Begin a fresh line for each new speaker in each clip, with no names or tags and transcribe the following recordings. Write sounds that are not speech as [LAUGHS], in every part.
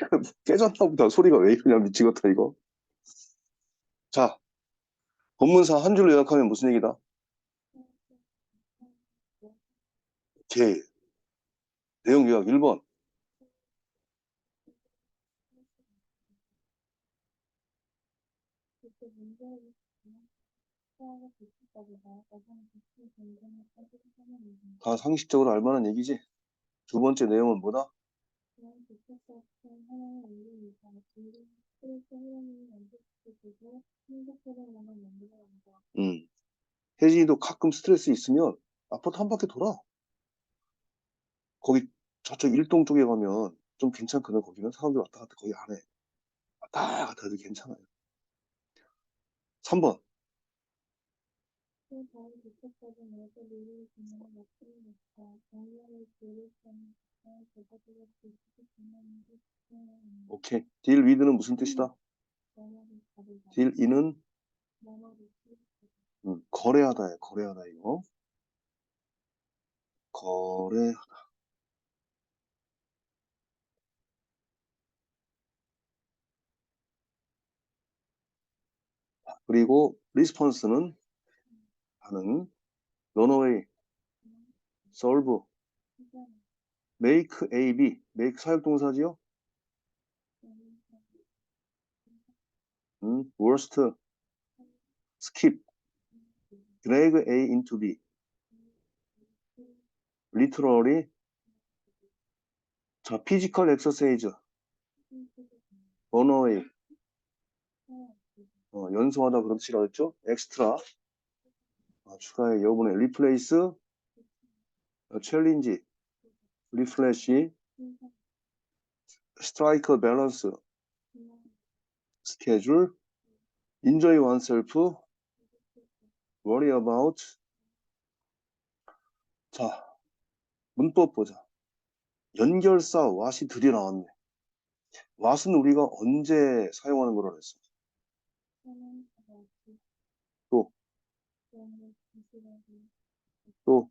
지금 [LAUGHS] 깨졌나 보다. 소리가 왜 이러냐, 미치겠다, 이거. 자, 본문사 한 줄로 요약하면 무슨 얘기다? 오케이. 내용 요약 1번. 다 상식적으로 알만한 얘기지? 두 번째 내용은 뭐다? 음. 혜진이도 가끔 스트레스 있으면 아파트 한 바퀴 돌아. 거기 저쪽 일동 쪽에 가면 좀 괜찮거든. 거기는 사람들 왔다 갔다 거의 안 해. 왔다 갔다 해도 괜찮아요. 3번. 오케이. 딜 위드는 무슨 뜻이다? 딜 인은 음, 거래하다야. 거래하다 이거. 거래하다. 그리고 리스폰스는 반응. 런어웨이, solve, make A, B. make 사역동사지요? 음, worst, skip, drag A into B. literally, 자, physical exercise, run away, 어, 연소하다 뜻이라고 했죠? 아, 추가해 여분의 어, challenge, refresh, strike a balance, schedule, enjoy oneself, worry about. 자, 문법 보자. 연결사 what이 들이 나왔네. what은 우리가 언제 사용하는 거라 그랬어? 또. 또.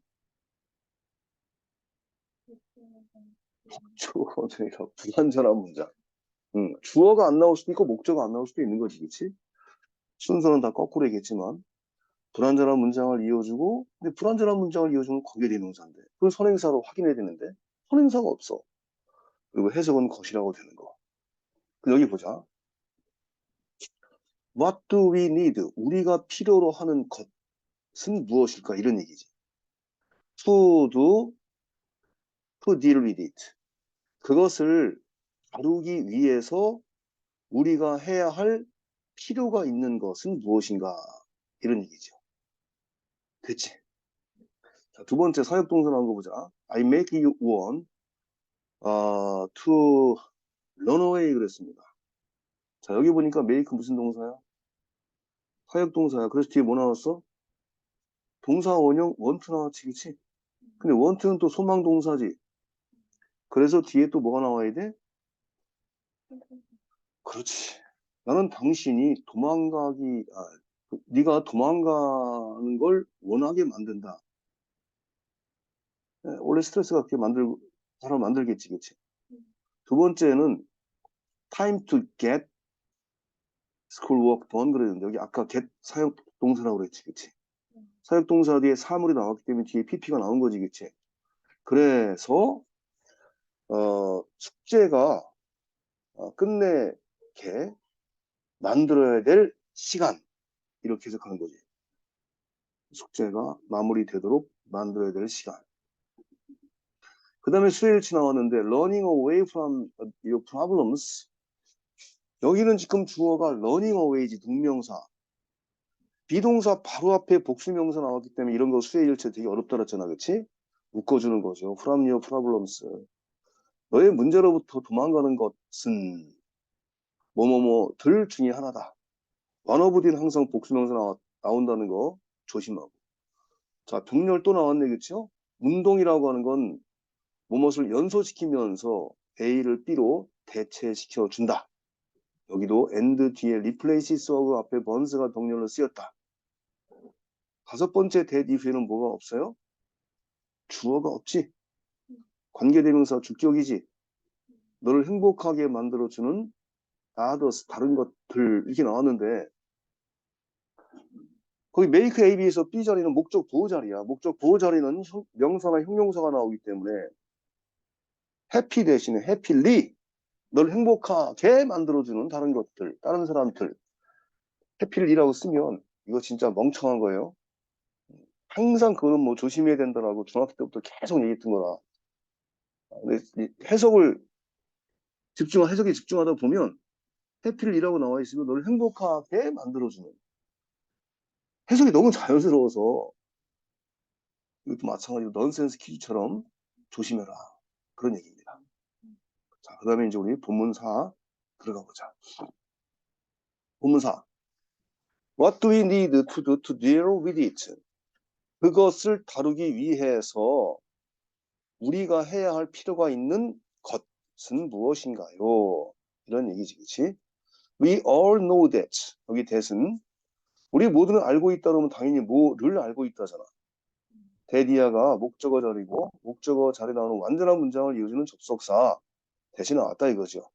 [LAUGHS] 주어가 내가 불완전한 문장. 응, 주어가 안 나올 수도 있고 목적어가 안 나올 수도 있는 거지, 그치? 순서는 다 거꾸로겠지만 불완전한 문장을 이어주고 근데 불완전한 문장을 이어주는 관계대명사인데 그건 선행사로 확인해야 되는데 선행사가 없어. 그리고 해석은 것이라고 되는 거. 그 여기 보자. What do we need? 우리가 필요로 하는 것 은 무엇일까? 이런 얘기지. To do, to deal with it. 그것을 다루기 위해서 우리가 해야 할 필요가 있는 것은 무엇인가? 이런 얘기죠. 그치? 자, 두 번째 사역동사 나온 거 보자. I make you one 어, to run away 그랬습니다. 자, 여기 보니까 make 무슨 동사야? 사역동사야. 그래서 뒤에 뭐 나왔어? 동사 원형 want 나왔지, 그치? 근데 want는 또 소망 동사지. 그래서 뒤에 또 뭐가 나와야 돼? 그렇지. 나는 당신이 도망가기, 아, 네가 도망가는 걸 원하게 만든다. 네, 원래 스트레스가 그렇게 만들, 사람 만들겠지, 그치? 두 번째는 time to get school work done 그랬는데 여기 아까 get 사역 동사라고 그랬지, 그치? 사역 동사 뒤에 사물이 나왔기 때문에 뒤에 pp가 나온 거지, 그치? 그래서 어, 숙제가 어, 끝내게 만들어야 될 시간 이렇게 해석하는 거지. 숙제가 마무리되도록 만들어야 될 시간. 그 다음에 수일치 나왔는데 learning away from your problems 여기는 지금 주어가 learning away지 동명사 비동사 바로 앞에 복수명사 나왔기 때문에 이런 거 수혜일체 되게 어렵다 그랬잖아 그치? 묶어주는 거죠 from your problems 너의 문제로부터 도망가는 것은 뭐뭐뭐들 중에 하나다 th는 항상 복수명사 나와, 나온다는 거 조심하고 자 병렬 또 나왔네 그쵸? 운동이라고 하는 건 무엇을 연소시키면서 A를 B로 대체시켜 준다. 여기도 and 뒤에 replaces of 앞에 번스가 동렬로 쓰였다. 다섯 번째 that if에는 뭐가 없어요? 주어가 없지. 관계대명사 주격이지. 너를 행복하게 만들어주는 others, 다른 것들 이렇게 나왔는데 거기 make AB에서 B 자리는 목적 보호 자리야. 목적 보호 자리는 형- 명사나 형용사가 나오기 때문에 happy 대신에 happily 널 행복하게 만들어주는 다른 것들, 다른 사람들 happyly라고 쓰면 이거 진짜 멍청한 거예요. 항상 그거는 뭐 조심해야 된다라고 중학교 때부터 계속 얘기했던 거라. 근데 이 해석을 집중, 해석에 집중하다 보면 해피를이라고 나와 있으면 너를 행복하게 만들어주는 해석이 너무 자연스러워서 이것도 마찬가지로 넌센스 퀴즈처럼 조심해라 그런 얘기입니다. 자, 그 다음에 이제 우리 본문사 들어가 보자. 본문사 What do we need to do to deal with it? 그것을 다루기 위해서 우리가 해야 할 필요가 있는 것은 무엇인가요? 이런 얘기지, 그치? We all know that. 여기 that은 우리 모두는 알고 있다 그러면 당연히 뭐를 알고 있다잖아. 데디아가 목적어 자리고 목적어 자리 나오는 완전한 문장을 이어주는 접속사 대신 나왔다 이거죠.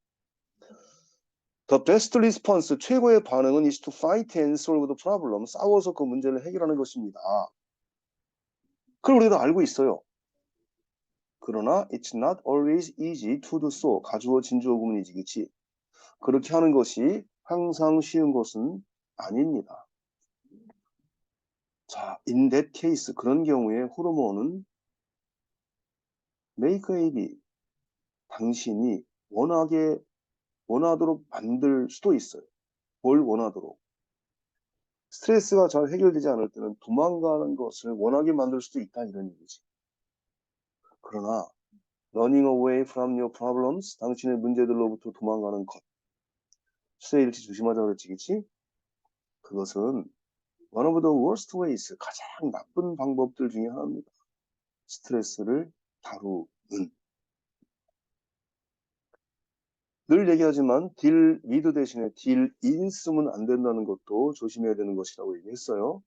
The best response, 최고의 반응은 is to fight and solve the problem. 싸워서 그 문제를 해결하는 것입니다. 그걸 우리가 알고 있어요. 그러나 it's not always easy to do so. 가주어 진주어 구문이지, 그치? 그렇게 하는 것이 항상 쉬운 것은 아닙니다. 자, in that case, 그런 경우에 호르몬은 make b 당신이 원하게, 원하도록 만들 수도 있어요. 뭘 원하도록. 스트레스가 잘 해결되지 않을 때는 도망가는 것을 원하게 만들 수도 있다, 이런 얘기지. 그러나, running away from your problems, 당신의 문제들로부터 도망가는 것. 수혜일치 조심하자 그랬지, 그치? 그것은 one of the worst ways, 가장 나쁜 방법들 중에 하나입니다. 스트레스를 다루는. 늘 얘기하지만 deal with 대신에 deal in 쓰면 안 된다는 것도 조심해야 되는 것이라고 얘기했어요.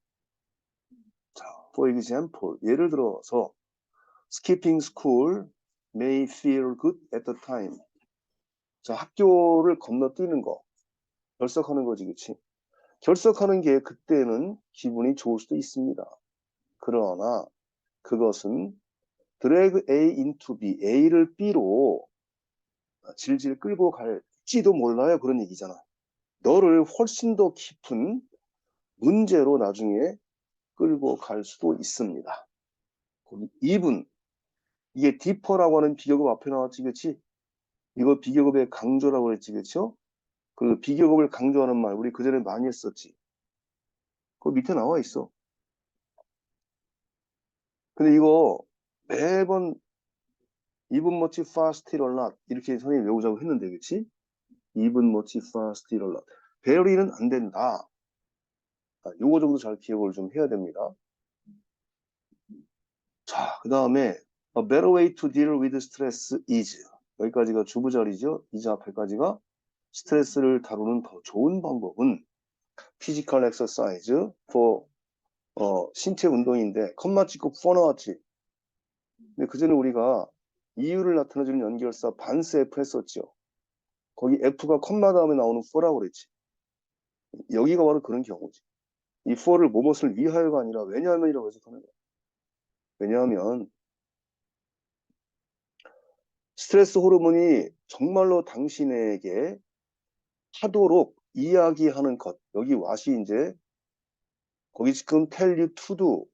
자, for example, 예를 들어서 skipping school may feel good at the time. 자, 학교를 건너뛰는 거, 결석하는 거지, 그치? 결석하는 게 그때는 기분이 좋을 수도 있습니다. 그러나 그것은 drag A into B, A를 B로 질질 끌고 갈지도 몰라요. 그런 얘기잖아. 너를 훨씬 더 깊은 문제로 나중에 끌고 갈 수도 있습니다. 거기 2분. 이게 디퍼라고 하는 비교급 앞에 나왔지, 그치? 이거 비교급의 강조라고 했지, 그쵸? 그 비교급을 강조하는 말 우리 그전에 많이 했었지. 그 밑에 나와 있어. 근데 이거 매번 even much faster or not 이렇게 선생님이 외우자고 했는데 그치? even much faster or not very는 안 된다. 아, 요거 정도 잘 기억을 좀 해야 됩니다. 자, 그 다음에 a better way to deal with stress is 여기까지가 주부자리죠. 이제 앞에까지가 스트레스를 다루는 더 좋은 방법은 physical exercise for 어, 신체 운동인데 컴마 찍고 for 나왔지. 근데 그 전에 우리가 이유를 나타내주는 연결사 반스 F 했었죠. 거기 F가 컴마 다음에 나오는 for라고 그랬지. 여기가 바로 그런 경우지. 이 for를 무엇을 위하여가 아니라 왜냐하면이라고 해석하는 거야. 왜냐하면 스트레스 호르몬이 정말로 당신에게 하도록 이야기하는 것. 여기 왓이 이제 거기 지금 tell you to do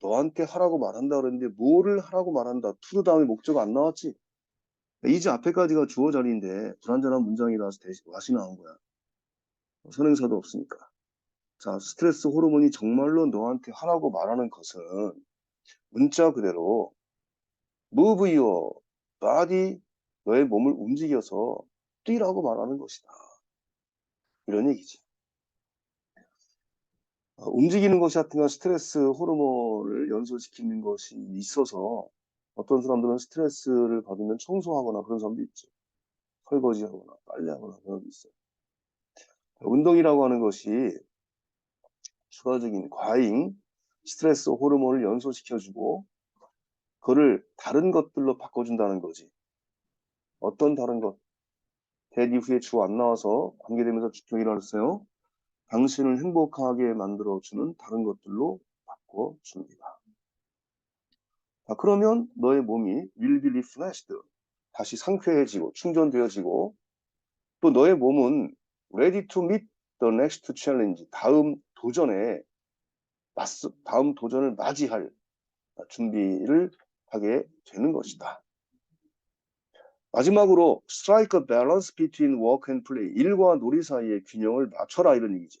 너한테 하라고 말한다 그랬는데 뭐를 하라고 말한다. do 다음에 목적 안 나왔지. 이제 앞에까지가 주어 자리인데 불완전한 문장이라서 대신 왓이 나온 거야. 선행사도 없으니까. 자, 스트레스 호르몬이 정말로 너한테 하라고 말하는 것은 문자 그대로 move your body 너의 몸을 움직여서 뛰라고 말하는 것이다. 이런 얘기지. 어, 움직이는 것이 하여튼간 스트레스 호르몬을 연소시키는 것이 있어서 어떤 사람들은 스트레스를 받으면 청소하거나 그런 사람도 있죠. 설거지하거나 빨래하거나 그런 사람도 있어요. 운동이라고 하는 것이 추가적인 과잉 스트레스 호르몬을 연소시켜주고 그거를 다른 것들로 바꿔준다는 거지. 어떤 다른 것? that 이후에 주 안 나와서 관계되면서 주격이 일어났어요. 당신을 행복하게 만들어주는 다른 것들로 바꿔줍니다. 자, 그러면 너의 몸이 will be refreshed. 다시 상쾌해지고 충전되어지고 또 너의 몸은 ready to meet the next challenge. 다음 도전에 맞서, 다음 도전을 맞이할 준비를 하게 되는 것이다. 마지막으로 strike a balance between work and play. 일과 놀이 사이의 균형을 맞춰라 이런 얘기지.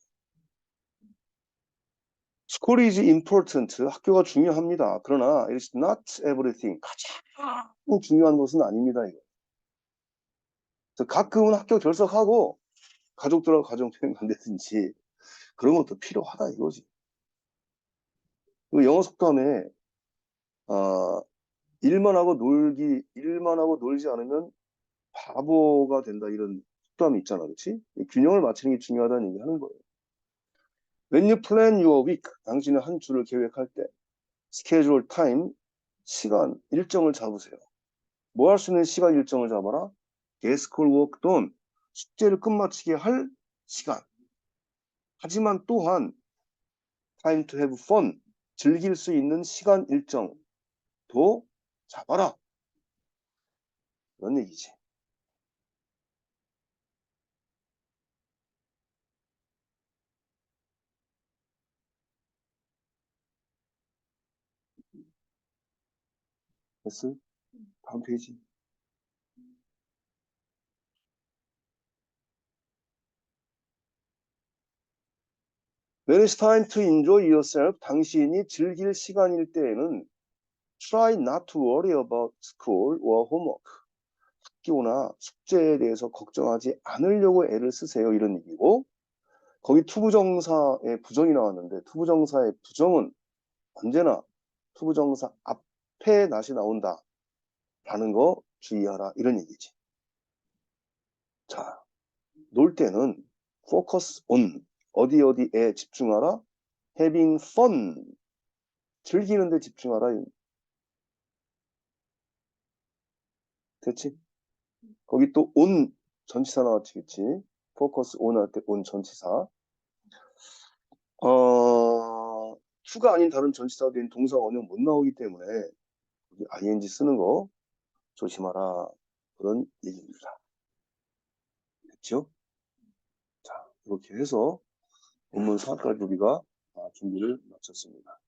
School is important. 학교가 중요합니다. 그러나 it is not everything. 가장 중요한 것은 아닙니다. 이거. 가끔은 학교 결석하고 가족들하고 가정여행 간다든지 그런 것도 필요하다 이거지. 그 영어 속담에 어, 일만 하고 놀기 일만 하고 놀지 않으면 바보가 된다 이런 속담이 있잖아, 그렇지? 균형을 맞추는 게 중요하다는 얘기 하는 거예요. When you plan your week, 당신의 한 주를 계획할 때 schedule time, 시간, 일정을 잡으세요. 뭐 할 수 있는 시간 일정을 잡아라? school work done, 숙제를 끝마치게 할 시간. 하지만 또한 time to have fun, 즐길 수 있는 시간 일정도 잡아라. 그런 얘기지. 됐어? 다음 페이지. Time to enjoy yourself, 당신이 즐길 시간일 때에는 try not to worry about school or homework. 학교나 숙제에 대해서 걱정하지 않으려고 애를 쓰세요. 이런 얘기고 거기 투부정사의 부정이 나왔는데 투부정사의 부정은 언제나 투부정사 앞에 낫이 나온다. 라는 거 주의하라. 이런 얘기지. 자, 놀 때는 focus on 어디 어디에 집중하라. having fun 즐기는데 집중하라. 됐지? 거기 또 on 전치사 그치? focus on 할때 on 전치사. 어, to가 아닌 다른 전치사가 된 동사 원형 못 나오기 때문에 여기 ing 쓰는 거 조심하라. 그런 얘기입니다. 됐죠? 자, 이렇게 해서 본문 4까지 우리가 준비를 마쳤습니다.